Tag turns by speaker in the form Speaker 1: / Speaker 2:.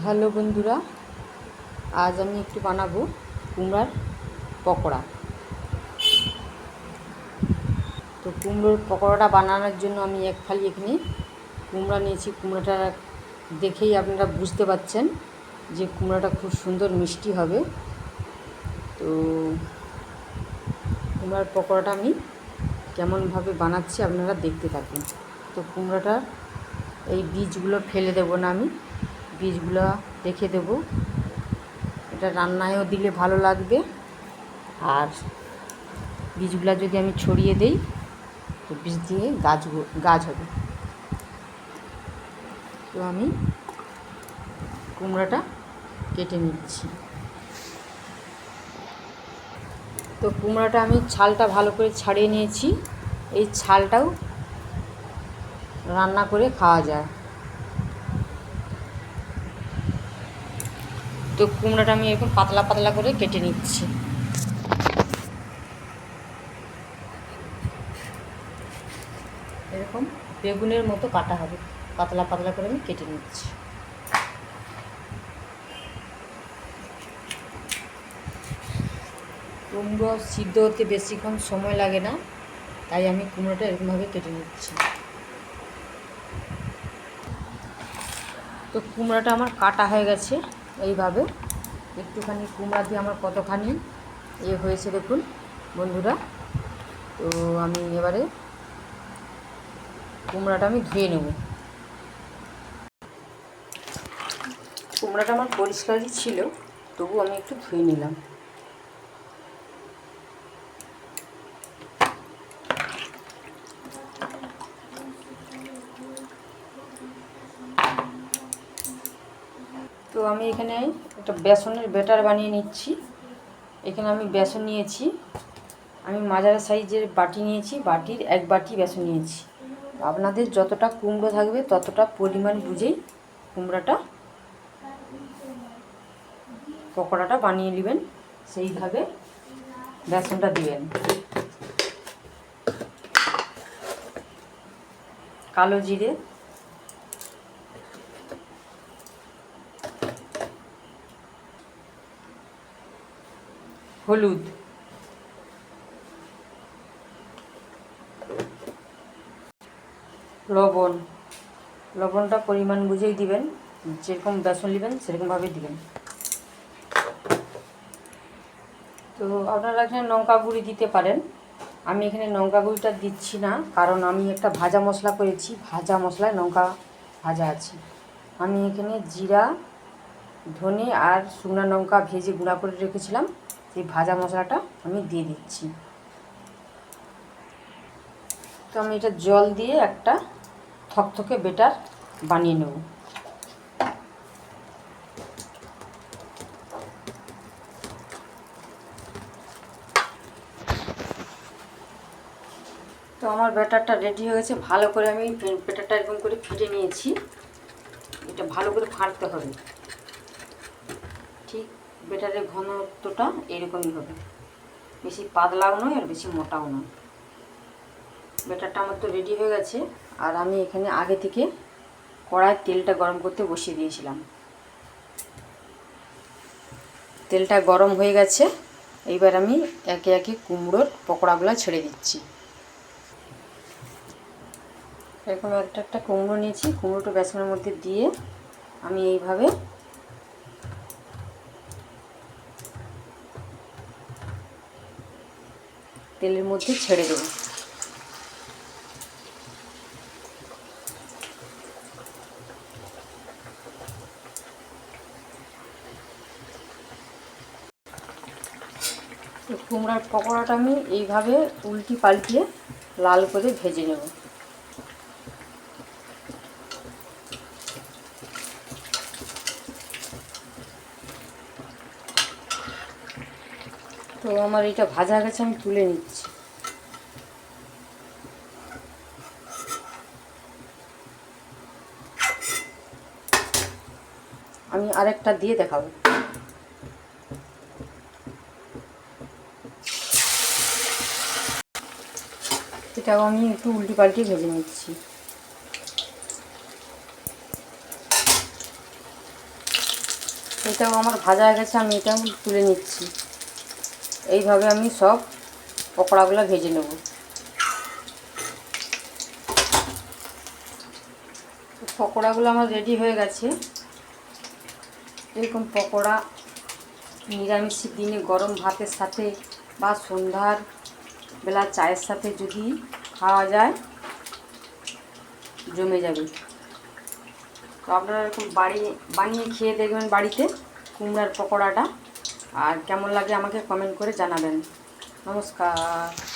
Speaker 1: Hello বন্ধুরা, আজ আমি একটু বানাবো কুমড়ার পকোড়া। তো কুমড়োর পকোড়াটা বানানোর জন্য আমি এক ফালি এখানে কুমড়া নিয়েছি। কুমড়োটা দেখেই আপনারা বুঝতে পাচ্ছেন যে কুমড়োটা খুব সুন্দর মিষ্টি হবে। তো কুমড়ার পকোড়াটা আমি কেমনভাবে বানাচ্ছি আপনারা দেখতে থাকুন। তো কুমড়োটা এই বীজগুলো ফেলে দেবো না আমি। বীজগুলো রেখে দেব। এটা রান্নায়ও দিলে ভালো লাগবে। আর বীজগুলো যদি আমি ছড়িয়ে দেই, তো বীজ দিয়ে গাছ গাছ হবে। তো আমি কুমড়োটা কেটে নিচ্ছি। তো কুমড়োটা আমি ছালটা ভালো করে ছাড়িয়ে নিয়েছি। এই ছালটাও রান্না করে খাওয়া যায়। তো কুমড়োটা আমি এখন পাতলা পাতলা করে কেটে নিচ্ছি। এরকম বেগুনের মতো কাটা হবে। পাতলা পাতলা করে আমি কেটে নিচ্ছি। কুমড়ো সিদ্ধ হতে বেশিক্ষণ সময় লাগে না, তাই আমি কুমড়োটা এরকমভাবে কেটে নিচ্ছি। তো কুমড়োটা আমার কাটা হয়ে গেছে। এইভাবে একটুখানি কুমড়া দিয়ে আমার কতখানি এ হয়েছে দেখুন, বন্ধুরা। তো আমি এবারে কুমড়াটা আমি ধুয়ে নেব। কুমড়াটা আমার পরিষ্কারই ছিল, তবু আমি একটু ধুয়ে নিলাম। আমি এখানে একটা বেসনের ব্যাটার বানিয়ে নিচ্ছি। এখানে আমি বেসন নিয়েছি। আমি মাজার সাইজের বাটি নিয়েছি। বাটির এক বাটি বেসন নিয়েছি। আপনাদের যতটা কুমড়ো থাকবে ততটা পরিমাণ বুঝেই কুমড়োটা, পকোড়াটা বানিয়ে নেবেন। সেইভাবে বেসনটা দিবেন। কালো জিরে হলুদ। লবণ। লবণটা পরিমাণ বুঝেই দিবেন, যেরকম বেসন নেবেন সেরকমভাবে দিবেন। তো আপনারা এখানে লঙ্কা গুঁড়ি দিতে পারেন। আমি এখানে লঙ্কা গুঁড়িটা দিচ্ছি না, কারণ আমি একটা ভাজা মশলা করেছি, ভাজা মশলায় লঙ্কা ভাজা আছে। আমি এখানে জিরা, ধনে আর শুকনো লঙ্কা ভেজে গুঁড়া করে রেখেছিলাম। সেই ভাজা মশলাটা আমি দিয়ে দিচ্ছি। তো আমি এটা জল দিয়ে একটা থকথকে বেটার বানিয়ে নেব। তো আমার ব্যাটারটা রেডি হয়ে গেছে। ভালো করে আমি ব্যাটারটা এরকম করে ফেটে নিয়েছি। এটা ভালো করে ফাটতে হবে। ঠিক বেটারের ঘনত্বটা এরকমই হবে। বেশি পাতলাও নয় আর বেশি মোটাও নয়। বেটারটা আমার তো রেডি হয়ে গেছে আর আমি এখানে আগে থেকে কড়ায় তেলটা গরম করতে বসিয়ে দিয়েছিলাম। তেলটা গরম হয়ে গেছে, এইবার আমি একে একে কুমড়োর পকোড়াগুলো ছেড়ে দিচ্ছি। এরকম একটা একটা কুমড়ো নিয়েছি, কুমড়োটা বেসনের মধ্যে দিয়ে আমি এইভাবে তেলের মধ্যে ছেড়ে দেবো। কুমড়ার পকোড়াটা আমি এইভাবে উল্টি পাল্টিয়ে লাল করে ভেজে নেব। তো আমার এটা ভাজা গেছে, আমি তুলে নিচ্ছি। আমি আরেকটা দিয়ে দেখাবো। এটাও আমি একটু উল্টি পাল্টি ভেজে নিচ্ছি। এটাও আমার ভাজা গেছে, আমি এটাও তুলে নিচ্ছি। এইভাবে আমি সব পকোড়াগুলো ভেজে নেব। পকোড়াগুলো আমার রেডি হয়ে গেছে। এরকম পকোড়া নিরামিষ দিনে গরম ভাতের সাথে বা সন্ধ্যার বেলা চায়ের সাথে যদি খাওয়া যায়, জমে যাবে। তো আপনারা এরকম বাড়ি, বানিয়ে খেয়ে দেখবেন বাড়িতে কুমড়ার পকোড়াটা। আর কেমন লাগে আমাকে কমেন্ট করে জানাবেন। নমস্কার।